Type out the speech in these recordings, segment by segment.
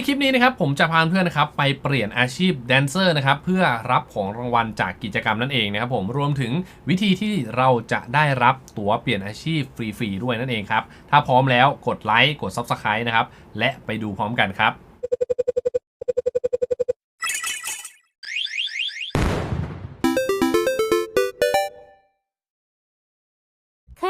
ในคลิปนี้นะครับผมจะพาเพื่อนนะครับไปเปลี่ยนอาชีพแดนเซอร์นะครับเพื่อรับของรางวัลจากกิจกรรมนั่นเองนะครับผมรวมถึงวิธีที่เราจะได้รับตั๋วเปลี่ยนอาชีพฟรีๆด้วยนั่นเองครับถ้าพร้อมแล้วกดไลค์กด Subscribe นะครับและไปดูพร้อมกันครับ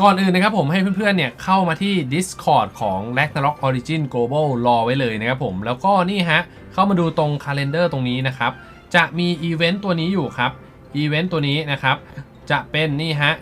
ก่อนอื่นนะครับผมให้เพื่อนๆเนี่ยเข้ามาที่ Discord ของ Ragnarok Origin Global รอไว้เลยนะครับผม แล้วก็นี่ฮะ เข้ามาดูตรง Calendar ตรงนี้นะครับ จะมีอีเวนต์ตัวนี้อยู่ครับอีเวนต์ตัวนี้นะครับ จะเป็นนี่ฮะ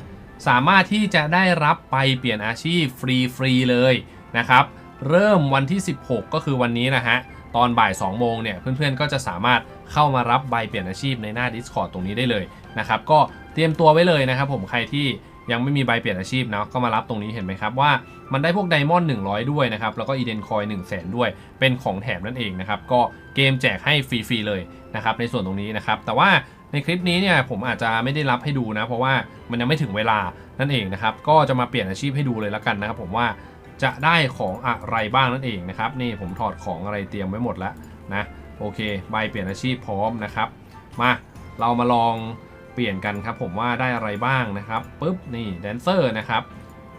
สามารถที่จะได้รับไปเปลี่ยนอาชีพฟรีๆเลยนะครับ เริ่มวันที่ 16 ก็คือวันนี้นะฮะตอนบ่าย 2 โมงเนี่ยเพื่อนๆ ก็จะสามารถเข้ามารับใบเปลี่ยนอาชีพในหน้า Discord ตรงนี้ได้เลยนะครับ ก็เตรียมตัวไว้เลยนะครับผมใครที่ ยังไม่มีใบเปลี่ยนอาชีพเนาะก็มารับตรงนี้เห็นไหมครับว่ามันได้พวกไดมอนด์100 ด้วยนะครับ แล้วก็อีเดนคอย1 0 0 0 0แด้วยเป็นของแถมนั่นเองนะครับ ก็เกมแจกให้ฟรีๆเลยนะครับในส่วนตรงนี้นะครับ แต่ว่าในคลิปนี้เนี่ยผมอาจจะไม่ได้รับให้ดูนะ เพราะว่ามันยังไม่ถึงเวลานั่นเองนะครับ ก็จะมาเปลี่ยนอาชีพให้ดูเลยละกันนะครับ ผมว่าจะได้ของอะไรบ้างนั่นเองนะครับนี่ผมถอดของอะไรเตรียมไว้หมดแล้วนะโอเคใบเปลี่ยนอาชีพพร้อมนะครับ มาเรามาลอง เปลี่ยนกันครับผมว่าได้อะไรบ้างนะครับปุ๊บนี่แดนเซอร์นะครับ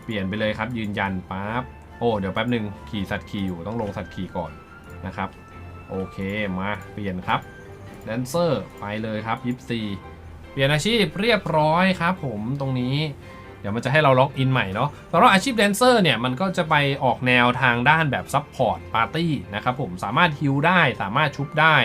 เปลี่ยนไปเลยครับยืนยันปั๊บโอ้เดี๋ยวแป๊บหนึ่งขี่สัตว์ขี่อยู่ต้องลงสัตว์ขี่ก่อนนะครับ โอเคมาเปลี่ยนครับแดนเซอร์ไปเลยครับยิปซีเปลี่ยนอาชีพเรียบร้อยครับผมตรงนี้เดี๋ยวมันจะให้เราล็อกอินใหม่เนาะสำหรับอาชีพแดนเซอร์เนี่ยมันก็จะไปออกแนวทางด้านแบบซับพอร์ตปาร์ตี้นะครับผมสามารถฮิลได้สามารถชุบได้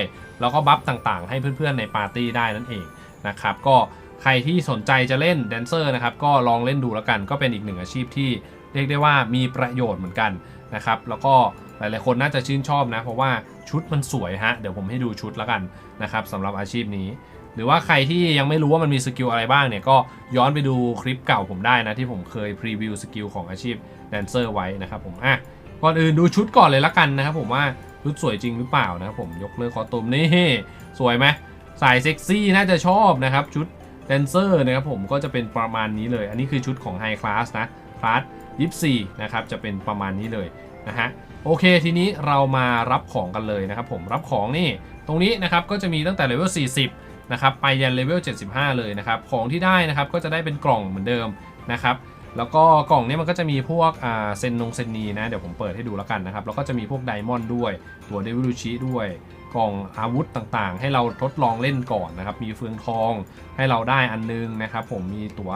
แล้วก็บัฟต่างๆ ให้เพื่อนๆในปาร์ตี้ได้นั่นเอง นะครับก็ใครที่สนใจจะเล่นแดนเซอร์นะครับก็ลองเล่นดูแล้วกัน ก็เป็นอีกหนึ่งอาชีพที่เรียกได้ว่ามีประโยชน์เหมือนกันนะครับแล้วก็หลายๆคนน่าจะชื่นชอบนะ เพราะว่าชุดมันสวยฮะเดี๋ยวผมให้ดูชุดแล้วกันนะครับสำหรับอาชีพนี้ หรือว่าใครที่ยังไม่รู้ว่ามันมีสกิลอะไรบ้างเนี่ยก็ย้อนไปดูคลิปเก่าผมได้นะที่ผมเคยพรีวิวสกิลของอาชีพแดนเซอร์ไว้นะครับผมอะก่อนอื่นดูชุดก่อนเลยละกันนะครับผมว่าชุดสวยจริงหรือเปล่านะครับผมยกเลิกคอตูมนี่สวยไหม สายเซ็กซี่น่าจะชอบนะครับ ชุดแดนเซอร์นะครับผมก็จะเป็นประมาณนี้เลย อันนี้คือชุดของไฮคลาสนะคลาสยิปซีนะครับจะเป็นประมาณนี้เลยนะฮะโอเคทีนี้เรามารับของกันเลยนะครับผมรับของนี่ตรงนี้นะครับก็จะมีตั้งแต่เลเวล40นะครับไปยันเลเวล75 เลยนะครับของที่ได้นะครับก็จะได้เป็นกล่องเหมือนเดิมนะครับแล้วก็กล่องนี้มันก็จะมีพวกอ่าเซนนงเซนนีนะเดี๋ยวผมเปิดให้ดูแล้วกันนะครับแล้วก็จะมีพวกไดมอนด์ด้วยตัวเดวิลูชิด้วย กล่องอาวุธต่างๆ ให้เราทดลองเล่นก่อนนะครับ มีเฟืองทองให้เราได้อันนึงนะครับ ผมมีตั๋ว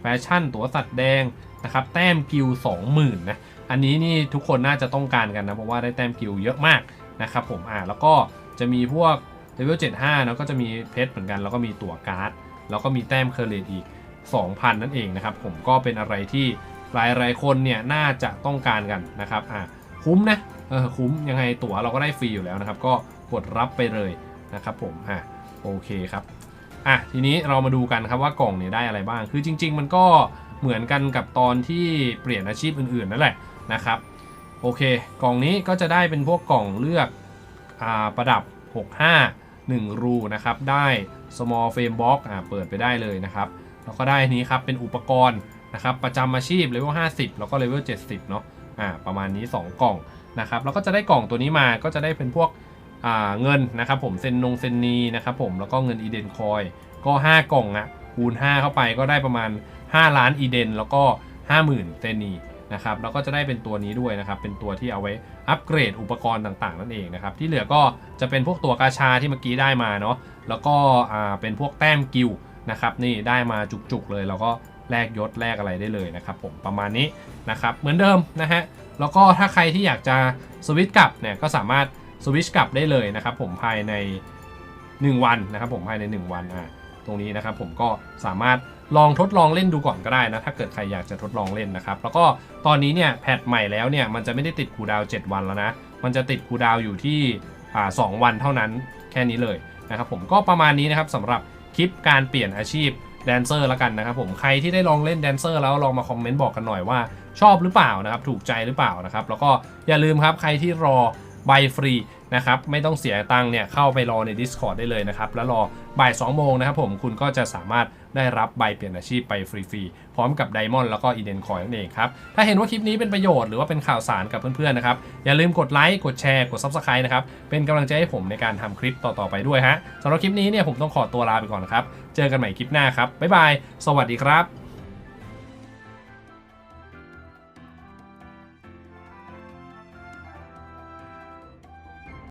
แฟชั่น ตั๋วสัตว์แดงนะครับ แต้มกิล20,000นะ อันนี้นี่ทุกคนน่าจะต้องการกันนะ เพราะว่าได้แต้มกิลเยอะมากนะครับผม อ่า แล้วก็จะมีพวกเลเวล75นาะก็จะมีเพชรเหมือนกัน แล้วก็มีตั๋วการ์ด แล้วก็มีแต้มเคอร์เรตอีก 2,000 นั่นเองนะครับ ผมก็เป็นอะไรที่หลายหลายๆคนเนี่ยน่าจะต้องการกันนะครับ อะคุ้มนะ เออคุ้มยังไงตั๋วเราก็ได้ฟรีอยู่แล้วนะครับ ก็ กดรับไปเลยนะครับผมอะโอเคครับอะทีนี้เรามาดูกันครับว่ากล่องเนี่ยได้อะไรบ้าง คือจริง ๆ มันก็เหมือนกันกับตอนที่เปลี่ยนอาชีพอื่นๆนั่นแหละนะครับโอเค กล่องนี้ก็จะได้เป็นพวกกล่องเลือกอ่าประดับ 65 1 รูนะครับ ได้ small frame box อ่าเปิดไปได้เลยนะครับ แล้วก็ได้นี้ครับ เป็นอุปกรณ์นะครับ ประจำอาชีพเลเวล50 แล้วก็เลเวล70 เนาะอ่าประมาณนี้ 2 กล่องนะครับ แล้วก็จะได้กล่องตัวนี้มาก็จะได้เป็นพวก เงินนะครับผมเซนนงเซนนีนะครับผมแล้วก็เงินอีเดนคอยก็ 5 กล่องอะคูณ 5 เข้าไปก็ได้ประมาณ 5 ล้านอีเดน แล้วก็ 50,000เซนนีนะครับแล้วก็จะได้เป็นตัวนี้ด้วยนะครับเป็นตัวที่เอาไว้อัปเกรดอุปกรณ์ต่างๆ นั่นเองนะครับที่เหลือก็จะเป็นพวกตัวกาชาที่เมื่อกี้ได้มาเนาะแล้วก็เป็นพวกแต้มกิลนะครับนี่ได้มาจุกๆเลยแล้วก็แลกยศแลกอะไรได้เลยนะครับผมประมาณนี้นะครับเหมือนเดิมนะฮะแล้วก็ถ้าใครที่อยากจะสวิตช์กลับเนี่ยก็สามารถ สวิชกลับได้เลยนะครับผมภายใน 1 วันนะครับผมภายใน 1 วันอะตรงนี้นะครับผมก็สามารถลองทดลองเล่นดูก่อนก็ได้นะ ถ้าเกิดใครอยากจะทดลองเล่นนะครับ แล้วก็ตอนนี้เนี่ยแพทใหม่แล้วเนี่ยมันจะไม่ได้ติดคูดาว 7 วันแล้วนะ มันจะติดคูดาวอยู่ที่อ่า2วันเท่านั้นแค่นี้เลยนะครับผมก็ประมาณนี้นะครับสำหรับคลิปการเปลี่ยนอาชีพแดนเซอร์แล้วกันนะครับผมใครที่ได้ลองเล่นแดนเซอร์แล้วลองมาคอมเมนต์บอกกันหน่อยว่าชอบหรือเปล่านะครับถูกใจหรือเปล่านะครับแล้วก็อย่าลืมครับใครที่รอ ใบฟรีนะครับไม่ต้องเสียตังค์เนี่ยเข้าไปรอใน Discord ได้เลยนะครับ แล้วรอบ่าย 2 โมงนะครับผมคุณก็จะสามารถได้รับใบเปลี่ยนอาชีพไปฟรีๆ พร้อมกับไดมอนด์แล้วก็อีเดนคอยนั่นเองครับ ถ้าเห็นว่าคลิปนี้เป็นประโยชน์หรือว่าเป็นข่าวสารกับเพื่อนๆนะครับ อย่าลืมกดไลค์กดแชร์กด Subscribe นะครับ เป็นกำลังใจให้ผมในการทำคลิปต่อๆไปด้วยฮะสำหรับคลิปนี้เนี่ยผมต้องขอตัวลาไปก่อนนครับเจอกันใหม่คลิปหน้าครับบ๊ายบายสวัสดีครับ